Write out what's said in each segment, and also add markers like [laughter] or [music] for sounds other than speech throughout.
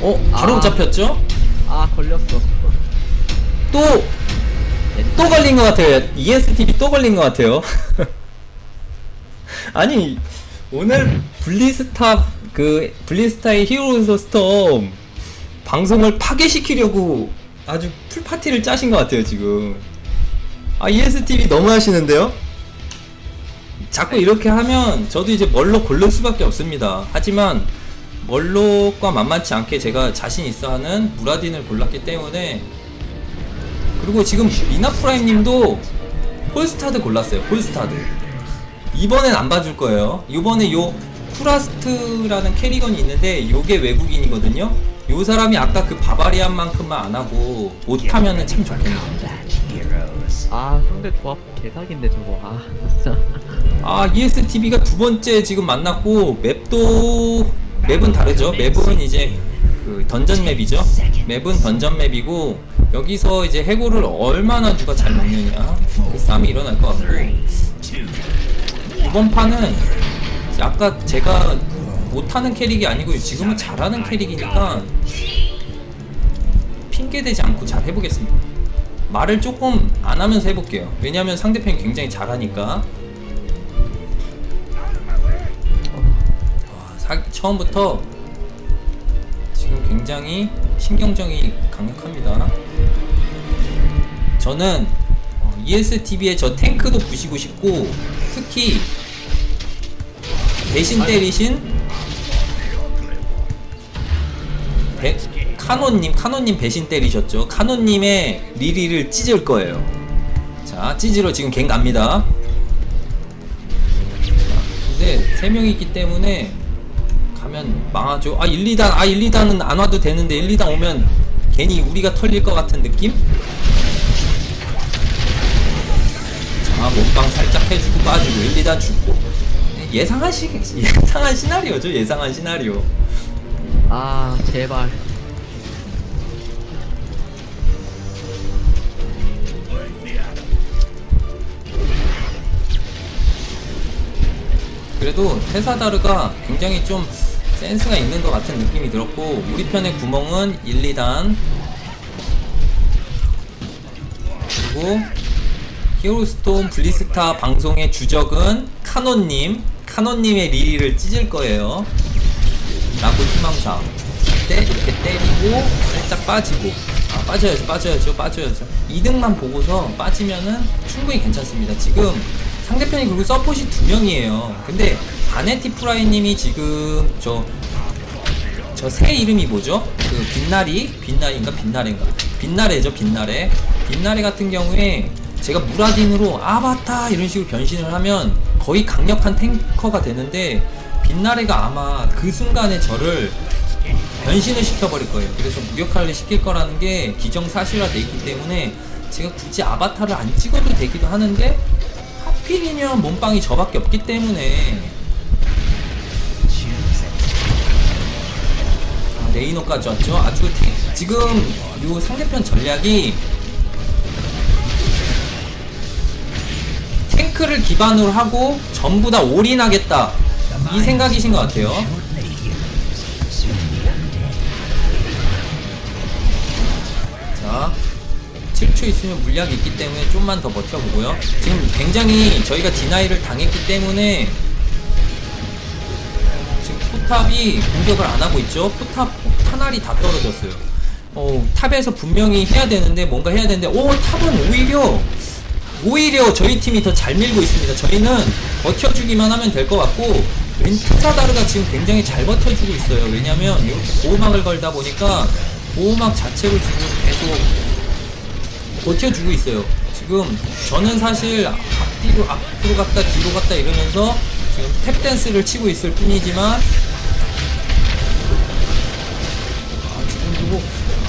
어 바로 아. 잡혔죠? 아 걸렸어. 또 또 걸린 것 같아요. ESTV 또 걸린 것 같아요. [laughs] 아니 오늘 블리스타 그 블리스타의 히어로즈 스톰 방송을 파괴시키려고 아주 풀 파티를 짜신 것 같아요 지금. 아 ESTV 너무 하시는데요? 자꾸 이렇게 하면 저도 이제 멀로 고를 수밖에 없습니다. 하지만 멀로과 만만치 않게 제가 자신 있어 하는 무라딘을 골랐기 때문에 그리고 지금 미나 프라임 님도 폴스타드 골랐어요. 폴스타드. 이번엔 안 봐줄 거예요. 이번에 요 쿠라스트라는 캐리건이 있는데 요게 외국인이거든요. 요 사람이 아까 그 바바리안만큼만 안 하고 못하면은 참 좋겠네요. 아 상대 조합 개사기인데 저거. 아 진짜. 아 ESTV가 두 번째 지금 만났고 맵도 맵은 다르죠. 맵은 이제 그 던전 맵이죠. 맵은 던전 맵이고 여기서 이제 해골을 얼마나 누가 잘 먹느냐 그 싸움이 일어날 것 같고 이번 판은 아까 제가 못하는 캐릭이 아니고 지금은 잘하는 캐릭이니까 핑계 대지 않고 잘 해보겠습니다. 말을 조금 안 하면서 해볼게요. 왜냐하면 상대편이 굉장히 잘하니까. 사- 처음부터 지금 굉장히 신경정이 강력합니다. 저는 어, ESTV에 저 탱크도 부시고 싶고 특히 대신 때리신 배, 카노님, 카노님 배신 때리셨죠? 카노님의 리리를 찢을 거예요. 자, 찢으러 지금 갱 갑니다. 근데 세 명이 있기 때문에 가면 망하죠. 아 1, 2단 아 1, 2단은 안 와도 되는데 1, 2단 오면 괜히 우리가 털릴 것 같은 느낌? 자 몸빵 살짝 해주고 빠지고 1, 2단 죽고 예상한 시 예상한 시나리오죠. 예상한 시나리오. 아 제발. 그래도 테사다르가 굉장히 좀 센스가 있는 것 같은 느낌이 들었고 우리 편의 구멍은 1, 2단. 그리고 히어로스톤 블리스타 방송의 주적은 카논님. 카논님의 리리를 찢을 거예요. 라고 희망사. 때 이렇게 때리고 살짝 빠지고. 아 빠져야죠 빠져야죠 빠져야죠. 2등만 보고서 빠지면은 충분히 괜찮습니다. 지금 상대편이 그리고 서폿이 두 명이에요. 근데 아네티 프라이님이 지금 저 저 새 이름이 뭐죠? 그 빛나리? 빛나리인가? 빛나래인가? 빛나래죠 빛나래 빛나래 같은 경우에 제가 무라딘으로 아바타 이런 식으로 변신을 하면 거의 강력한 탱커가 되는데 빛나래가 아마 그 순간에 저를 변신을 시켜버릴 거예요. 그래서 무력화를 시킬 거라는 게 기정사실화 돼 있기 때문에 제가 굳이 아바타를 안 찍어도 되기도 하는데 하필이면 몸빵이 저밖에 없기 때문에 레이노까지 왔죠. 아주 탱- 지금 요 상대편 전략이 탱크를 기반으로 하고 전부 다 올인하겠다 이 생각이신 것 같아요. 자, 7초 있으면 물약이 있기 때문에 좀만 더 버텨보고요. 지금 굉장히 저희가 디나이를 당했기 때문에 포탑이 공격을 안 하고 있죠. 포탑 탄알이 다 떨어졌어요. 어, 탑에서 분명히 해야 되는데 뭔가 해야 되는데 오 탑은 오히려 오히려 저희 팀이 더 잘 밀고 있습니다. 저희는 버텨주기만 하면 될 것 같고 왼투사다르가 지금 굉장히 잘 버텨주고 있어요. 왜냐면 이렇게 보호막을 걸다 보니까 보호막 자체를 지금 계속 버텨주고 있어요. 지금 저는 사실 앞뒤로 앞으로 갔다 뒤로 갔다 이러면서 지금 탭 댄스를 치고 있을 뿐이지만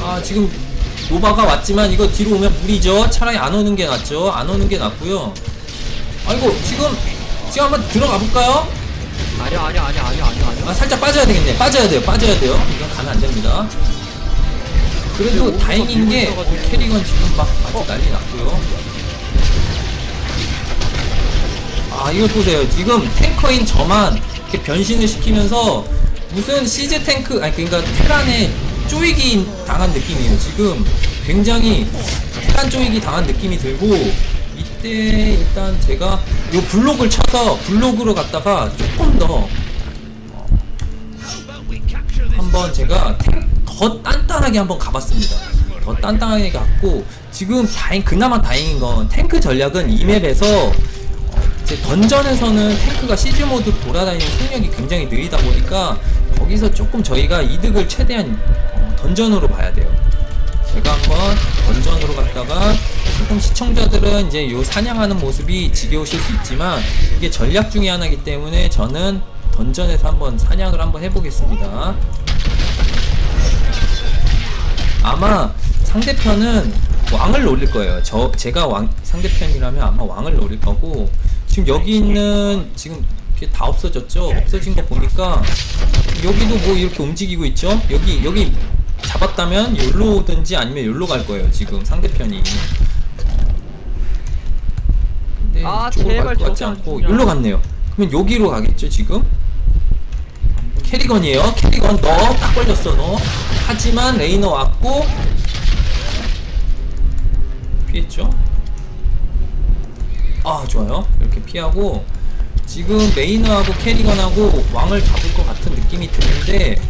아 지금 노바가 왔지만 이거 뒤로 오면 무리죠. 차라리 안 오는 게 낫죠. 안 오는 게 낫고요. 아이고 지금 지금 한번 들어가 볼까요? 아니야 아니야 아니야 아니야 아니야. 아 살짝 빠져야 되겠네. 빠져야 돼요. 빠져야 돼요. 이건 가면 안 됩니다. 그래도 다행인 게. 캐리건 지금 막 아주 난리 났고요. 아 이걸 보세요. 지금 탱커인 저만 이렇게 변신을 시키면서 무슨 시즈 탱크 아니 그러니까 테란의 쪼이기 당한 느낌이에요. 지금 굉장히 약간 쪼이기 당한 느낌이 들고 이때 일단 제가 요 블록을 쳐서 블록으로 갔다가 조금 더 한번 제가 탱- 더 단단하게 한번 가봤습니다. 더 단단하게 갔고 지금 다행 그나마 다행인 건 탱크 전략은 이 맵에서 어, 이제 던전에서는 탱크가 시즈 모드 돌아다니는 속력이 굉장히 느리다 보니까 거기서 조금 저희가 이득을 최대한 어, 던전으로 봐야 돼요. 제가 한번 던전으로 갔다가 조금 시청자들은 이제 요 사냥하는 모습이 지겨우실 수 있지만 이게 전략 중에 하나이기 때문에 저는 던전에서 한번 사냥을 한번 해보겠습니다. 아마 상대편은 왕을 노릴 거예요. 저 제가 왕 상대편이라면 아마 왕을 노릴 거고 지금 여기 있는 지금 이게 다 없어졌죠. 없어진 거 보니까 여기도 뭐 이렇게 움직이고 있죠. 여기 여기 잡았다면 여기로 오든지 아니면 여기로 갈 거예요. 지금 상대편이. 근데 아, 이쪽으로 제발 갈것 같지 않고. 여기로 갔네요. 그러면 여기로 가겠죠 지금? 캐리건이에요. 캐리건 너 딱 걸렸어 너. 하지만 레이너 왔고 피했죠. 아 좋아요. 이렇게 피하고 지금 레이너하고 캐리건하고 왕을 잡을 것 같은 느낌이 드는데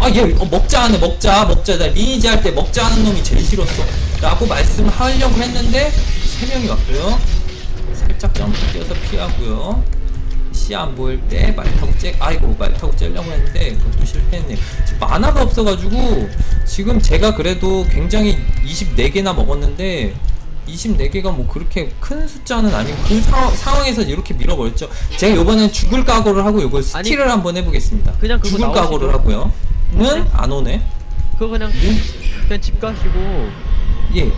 아 얘 어, 먹자 하네 먹자 먹자. 나 리니지 할 때 먹자 하는 놈이 제일 싫었어. 라고 말씀하려고 했는데 세 명이 왔고요. 살짝 점프 뛰어서 피하고요. 시야 안 보일 때 말 타고 째 아이고 말 타고 째려고 했는데 그것도 실패했네요. 지금 만화가 없어가지고 지금 제가 그래도 굉장히 24개나 먹었는데 24개가 뭐 그렇게 큰 숫자는 아니고 그 사, 상황에서 이렇게 밀어버렸죠. 제가 요번엔 죽을 각오를 하고 요걸 스틸을 한번 해보겠습니다. 그냥 죽을. 각오를 하고요 는 안 오네? 그거 그냥 네? 그냥 집 가시고 예.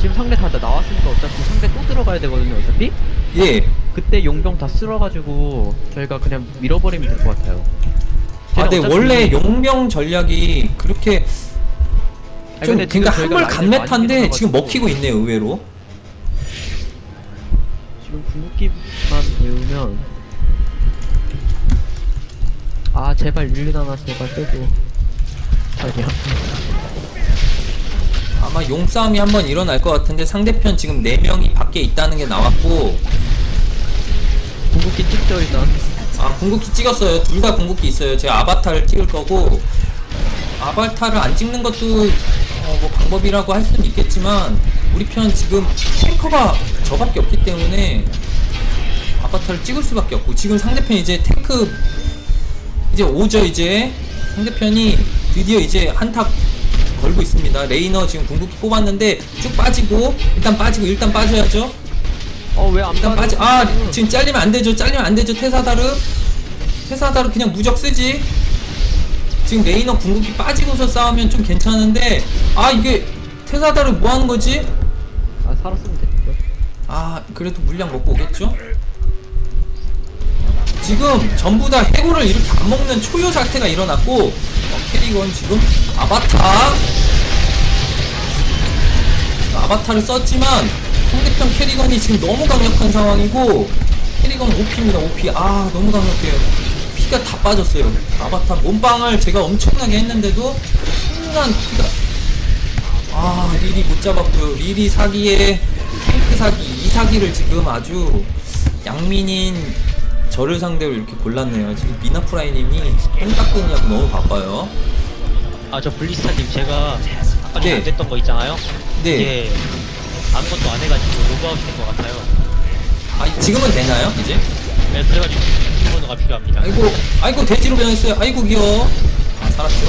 지금 상대 다 나왔으니까 어차피 상대 또 들어가야 되거든요 어차피? 예. 그때 용병 다 쓸어가지고 저희가 그냥 밀어버리면 될 것 같아요. 아, 네, 어차피- 원래 용병 전략이 그렇게 아니, 좀 근데 지금 그러니까 저희가 한물 라인을 간메타인데 지금 밀어가지고 먹히고 있네요, 의외로. 지금 궁극기만 배우면 아 제발 릴리 하나 제발 빼줘. 아니야 아마 용싸움이 한번 일어날 것 같은데 상대편 지금 4명이 밖에 있다는 게 나왔고. 궁극기 찍죠 일단. 아 궁극기 찍었어요. 둘 다 궁극기 있어요. 제가 아바타를 찍을 거고. 아바타를 안 찍는 것도 어, 뭐 방법이라고 할 수는 있겠지만 우리 편 지금 탱커가 저밖에 없기 때문에 아바타를 찍을 수밖에 없고 지금 상대편 이제 탱크 이제 오죠 이제. 상대편이 드디어 이제 한타 걸고 있습니다. 레이너 지금 궁극기 뽑았는데 쭉 빠지고 일단 빠지고 일단 빠져야죠. 어왜 안 일단 빠지 아 지금 잘리면 안 되죠. 잘리면 안 되죠. 테사다르. 테사다르 그냥 무적 쓰지. 지금 레이너 궁극기 빠지고서 싸우면 좀 괜찮은데 아 이게 테사다르 뭐 하는 거지? 아 살았으면 됐죠. 아 그래도 물량 먹고 오겠죠 지금 전부 다 해골을 이렇게 안 먹는 초유 사태가 일어났고 어, 캐리건 지금 아바타. 아바타를 썼지만 상대편 캐리건이 지금 너무 강력한 상황이고 캐리건 OP입니다 OP 아 너무 강력해요. 피가 다 빠졌어요. 아바타 몸빵을 제가 엄청나게 했는데도 순간 피가. 아 릴이 못 잡았고요. 릴이 사기에 탱크 사기 이 사기를 지금 아주 양민인 저를 상대로 이렇게 골랐네요 지금 미나프라이님이 똥 닦으냐고 너무 바빠요 아 저 블리스타님 제가 아까 네. 안 됐던 거 있잖아요. 네 이게 아무것도 안 해가지고 로그아웃 된것 같아요. 아, 지금은 되나요 이제? 네, 그래가지고 비밀번호가 필요합니다. 아이고 아이고 돼지로 변했어요 아이고 귀여워 아 살았죠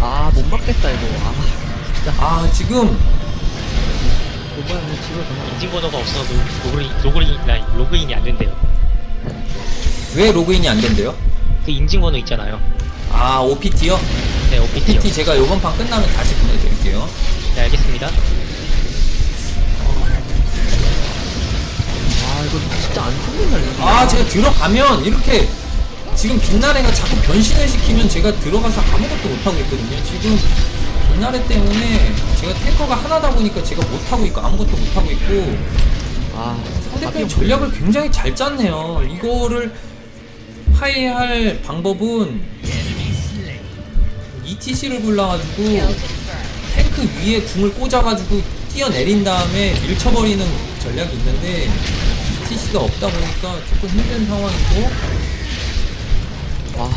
아못 맞겠다 이거 아 진짜 아 지금 이거 집어서 인증번호가 없어서 로그인, 로그인, 로그인이 안 된대요. 왜 로그인이 안 된대요? 그 인증번호 있잖아요. 아 OPT요? 네, OPT요. OPT 제가 요번 판 끝나면 다시 보내드릴게요 네, 알겠습니다. 아 이거 진짜 안 이거 아 제가 들어가면 이렇게 지금 빛나래가 자꾸 변신을 시키면 제가 들어가서 아무것도 못하고 있거든요 지금 빛나래 때문에 제가 탱커가 하나다 보니까 제가 못하고 있고 아무것도 못하고 있고 아 상대편이 전략을 굉장히 잘 짰네요. 이거를 파괴할 방법은 ETC를 골라가지고 탱크 위에 궁을 꽂아가지고 뛰어내린 다음에 밀쳐버리는 전략이 있는데 ETC가 없다 보니까 조금 힘든 상황이고. 와.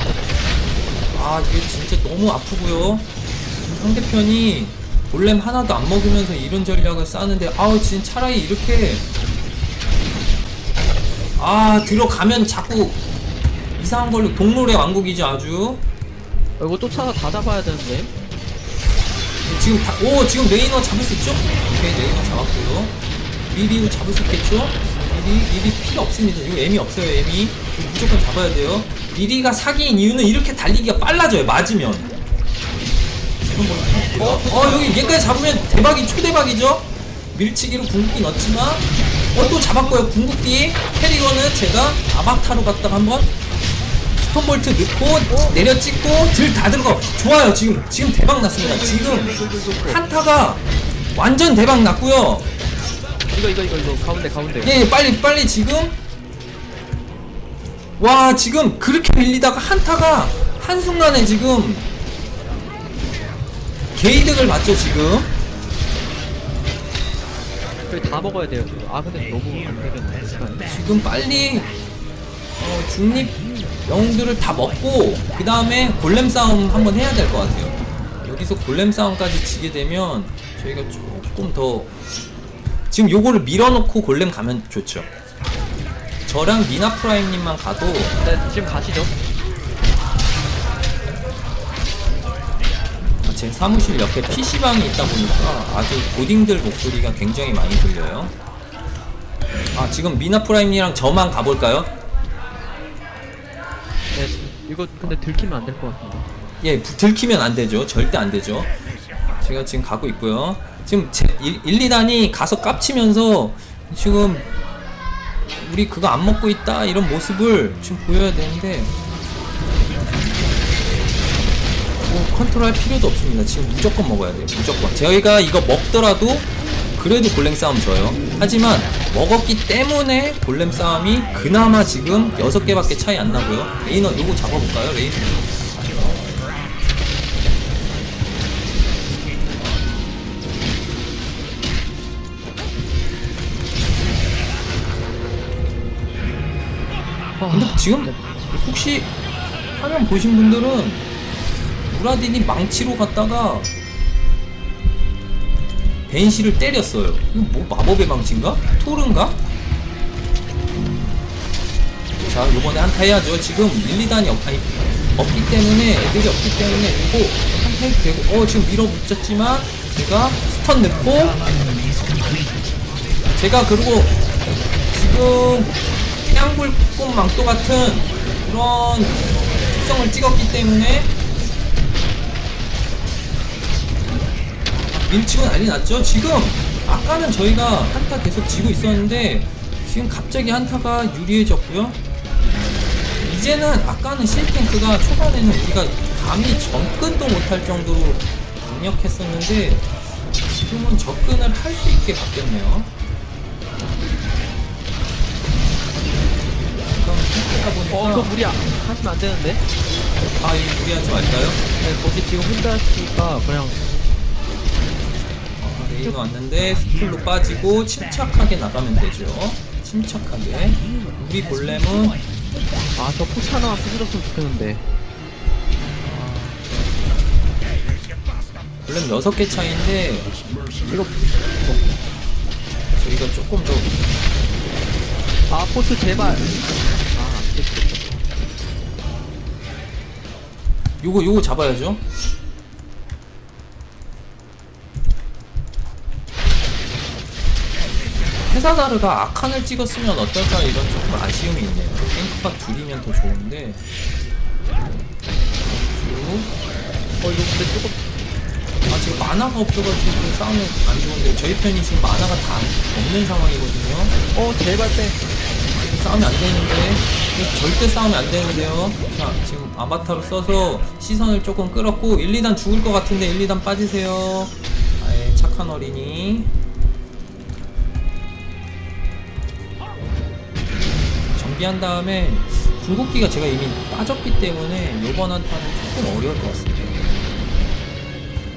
아 이게 진짜 너무 아프고요. 상대편이 골렘 하나도 안 먹으면서 이런 전략을 싸는데 아우 진짜 차라리 이렇게 아 들어가면 자꾸 이상한 걸로 동물의 왕국이죠 아주. 어, 이거 쫓아서 다 잡아야 되는데. 지금 다, 오 지금 레이너 잡을 수 있죠? 오케이 레이너 잡았고요. 리리도 잡을 수 있겠죠? 리리 리리 필요 없습니다. 이거 에미 없어요 이거 무조건 잡아야 돼요. 리리가 사기인 이유는 이렇게 달리기가 빨라져요 맞으면. 어, 어 여기 얘까지 잡으면 대박이 초대박이죠? 밀치기로 궁극기 넣었지만 어 또 잡았고요. 궁극기 캐리건은 제가 아바타로 갔다가 한번 스톤볼트 넣고 내려 찍고 들 다 들어가 좋아요 지금. 지금 대박 났습니다. 지금 한타가 완전 대박 났고요. 이거 이거 이거 이거. 가운데 가운데. 예 빨리 빨리 지금. 와 지금 그렇게 밀리다가 한타가 한순간에 지금 개이득을 맞죠 지금 저희 다 먹어야 돼요 지금 아 근데 너무 안 되겠네 시간이 지금 빨리 어, 중립 영웅들을 다 먹고 그 다음에 골렘 싸움 한번 해야 될 것 같아요. 여기서 골렘 싸움까지 지게 되면 저희가 조금 더 지금 요거를 밀어놓고 골렘 가면 좋죠. 저랑 미나 프라임님만 가도 네 지금 가시죠 제 사무실 옆에 PC방이 있다 보니까 아주 고딩들 목소리가 굉장히 많이 들려요. 아 지금 미나 프라임이랑 저만 가볼까요? 네 이거 근데 들키면 안 될 것 같은데 예, 부- 들키면 안 되죠. 절대 안 되죠. 제가 지금 가고 있고요. 지금 제 1, 2단이 가서 깝치면서 지금 우리 그거 안 먹고 있다 이런 모습을 지금 보여야 되는데 컨트롤 할 필요도 없습니다. 지금 무조건 먹어야 돼요. 무조건. 저희가 이거 먹더라도 그래도 골렘 싸움 져요. 하지만 먹었기 때문에 골렘 싸움이 그나마 지금 6개밖에 차이 안 나고요. 레이너 요거 잡아볼까요? 레이너 근데 지금 혹시 화면 보신 분들은 무라딘이 망치로 갔다가 벤시를 때렸어요. 이거 뭐 마법의 망치인가? 토른가? 자, 요번에 한타 해야죠. 지금 1, 2단이 없, 아니, 없기 때문에, 애들이 없기 때문에, 이거 한타 되고, 어, 지금 밀어붙였지만, 제가 스턴 넣고, 제가 그리고 지금 태양불꽃 망토 같은 그런 특성을 찍었기 때문에 밀치고 난리 났죠. 지금 아까는 저희가 한타 계속 지고 있었는데 지금 갑자기 한타가 유리해졌고요. 이제는 아까는 실탱크가 초반에는 우리가 감히 접근도 못할 정도로 강력했었는데 지금은 접근을 할 수 있게 바뀌었네요. 어 이거 무리 안- 하시면 안 되는데 아 이거 무리하지 말까요? 네 거기 지금 혼자 하시니까 그냥 아, 레이너 왔는데 스킬로 빠지고 침착하게 나가면 되죠. 침착하게. 우리 골렘은 아저 포치 하나만 부수셨으면 좋겠는데 골렘 6개 차이인데 이거 저희가 조금 더 아 포트 제발 아 안되겠다 요거 요거 잡아야죠. 헤사다르가 아칸을 찍었으면 어떨까 이런 조금 아쉬움이 있네요. 탱크가 둘이면 더 좋은데. 그리고 어 이거 근데 조금 아 지금 만화가 없어가지고 싸우면 안 좋은데 저희 편이 지금 만화가 다 없는 상황이거든요. 어 제발 빼 싸우면 안 되는데 절대 싸우면 안 되는데요. 자 지금 아바타로 써서 시선을 조금 끌었고 1, 2단 죽을 것 같은데 1, 2단 빠지세요. 아예 착한 어린이. 정비한 다음에 궁극기가 제가 이미 빠졌기 때문에 요번 한타는 조금 어려울 것 같습니다.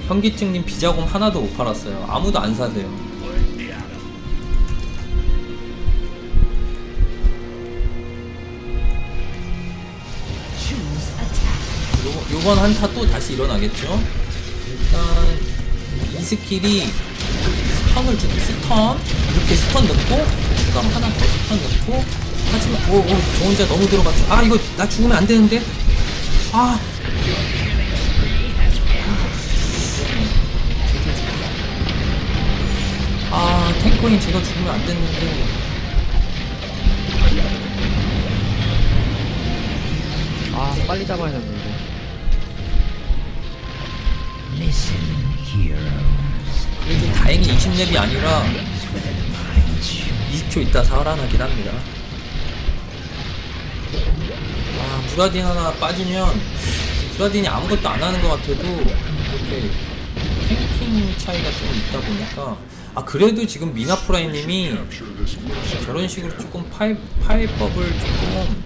현기증님 비자금 하나도 못 팔았어요. 아무도 안 사세요. 요, 요 번 한타 또 다시 일어나겠죠? 일단 이 스킬이 스턴을 주 스턴 이렇게 스턴 넣고 그다음 하나 더 스턴 넣고 하지만 오 오 저 혼자 너무 들어갔죠. 아 이거 나 죽으면 안 되는데? 아. 아, 탱커인 제가 죽으면 안 됐는데. 아 빨리 잡아야 되는데. 그래도 다행히 20렙이 아니라 20초 있다 살아나긴 합니다. 아, 브라딘 하나 빠지면 브라딘이 아무것도 안 하는 것 같아도 이렇게 탱킹 차이가 좀 있다 보니까. 아 그래도 지금 미나프라이님이 저런 식으로 조금 파이, 파이법을 조금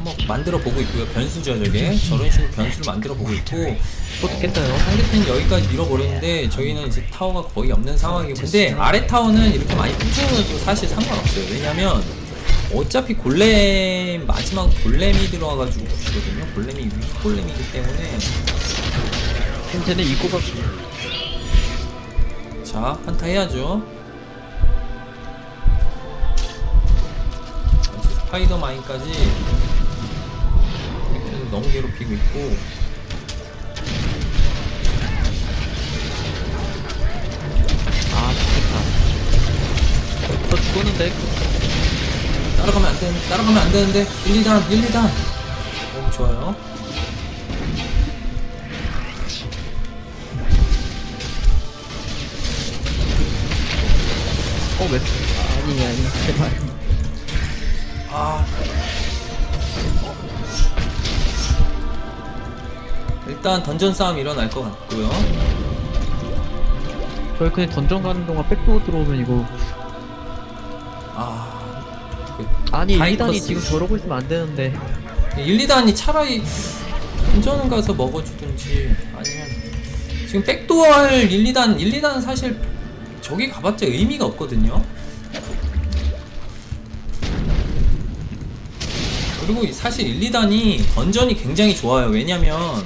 뭐 만들어 보고 있고요. 변수죠 저게 저런 식으로 변수를 만들어 보고 있고. 또 됐어요. 상대팀 여기까지 밀어버리는데 저희는 이제 타워가 거의 없는 상황이고. 근데 아래 타워는 이렇게 많이 부셔도 사실 상관없어요. 왜냐면 어차피 골렘 마지막 골렘이 들어와가지고 부시거든요. 골렘이 위 골렘이기 때문에. 지금 쟤네 입고가 자 한타 해야죠. 이제 스파이더 마인까지 이렇게 너무 괴롭히고 있고. 아 좋겠다. 저 죽었는데 따라가면 안 되는데 따라가면 안 되는데 1, 2단 1, 2단. 너무 좋아요. 어 왜? 아니 아니 제발 아. 일단 던전 싸움 일어날 것 같고요. 저희 그냥 던전 가는 동안 백도어 들어오면 이거 아 아니 하이커스. 2단이 지금 저러고 있으면 안 되는데. 1, 2단이 차라리 던전 가서 먹어주든지 아니면 지금 백도어 할 1, 2단 1, 2단 사실 저기 가봤자 의미가 없거든요. 그리고 사실 1, 2단이 던전이 굉장히 좋아요. 왜냐면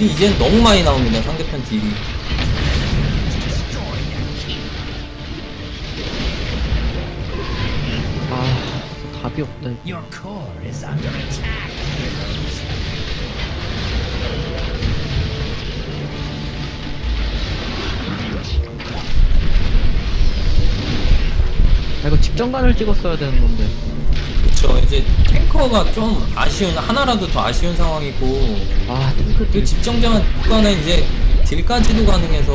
딜이 이젠 너무 많이 나옵니다 상대편 딜이 아 답이 없다 이거. Your core is under attack. 아 이거 찍었어야 되는 건데 그쵸. 이제 탱커가 좀 아쉬운 하나라도 더 아쉬운 상황이고. 아 그 집정전 국가는 이제 딜까지도 가능해서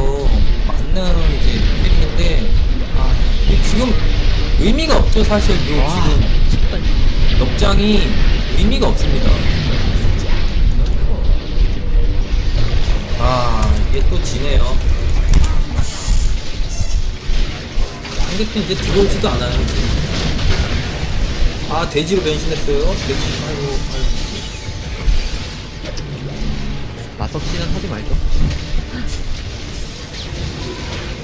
맞는 이제 캐릭인데 아 근데 지금 의미가 없죠 사실. 요 와 지금 진짜. 역장이 의미가 없습니다. 아 이게 또 지네요. 상대팀 이제 들어오지도 않아요 아 돼지로 변신했어요 돼지 아이고 아이고 맞서치는 하지 말죠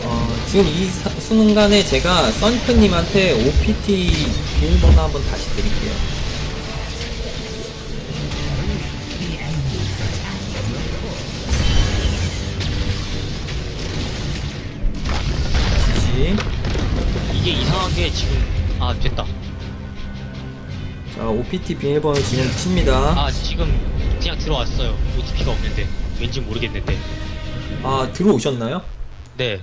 어, 지금 이 사- 순간에 제가 썬크님한테 OPT 비밀번호 한번 다시 드릴게요. 지지. 이게 이상하게 지금 아 됐다. 자, OPT 비밀번호 지금 칩니다. 아 지금 그냥 들어왔어요. OTP가 없는데 왠지 모르겠는데. 아, 들어오셨나요? 네.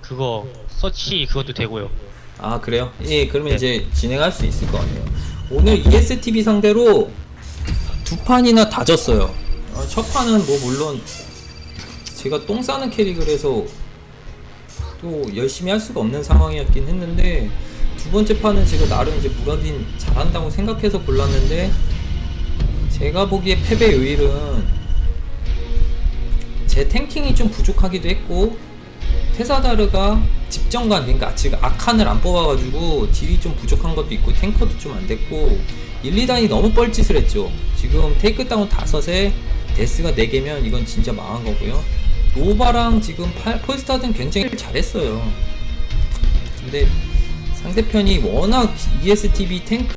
그거 서치 그것도 되고요. 아, 그래요? 예, 그러면 네. 이제 진행할 수 있을 것 같네요. 오늘 ESTV 상대로 두 판이나 다 졌어요. 어, 첫 판은 뭐 물론 제가 똥 싸는 캐릭을 해서 또 열심히 할 수가 없는 상황이었긴 했는데 두 번째 판은 제가 나름 이제 무라딘 잘한다고 생각해서 골랐는데 제가 보기에 패배 요일은 제 탱킹이 좀 부족하기도 했고 테사다르가 집정관 그러니까 지금 아칸을 안 뽑아가지고 딜이 좀 부족한 것도 있고 탱커도 좀 안 됐고 1, 2단이 너무 뻘짓을 했죠. 지금 테이크다운 5에 데스가 4개면 이건 진짜 망한 거고요. 노바랑 지금 팔, 폴스타든 굉장히 잘했어요. 근데 상대편이 워낙 ESTV 탱크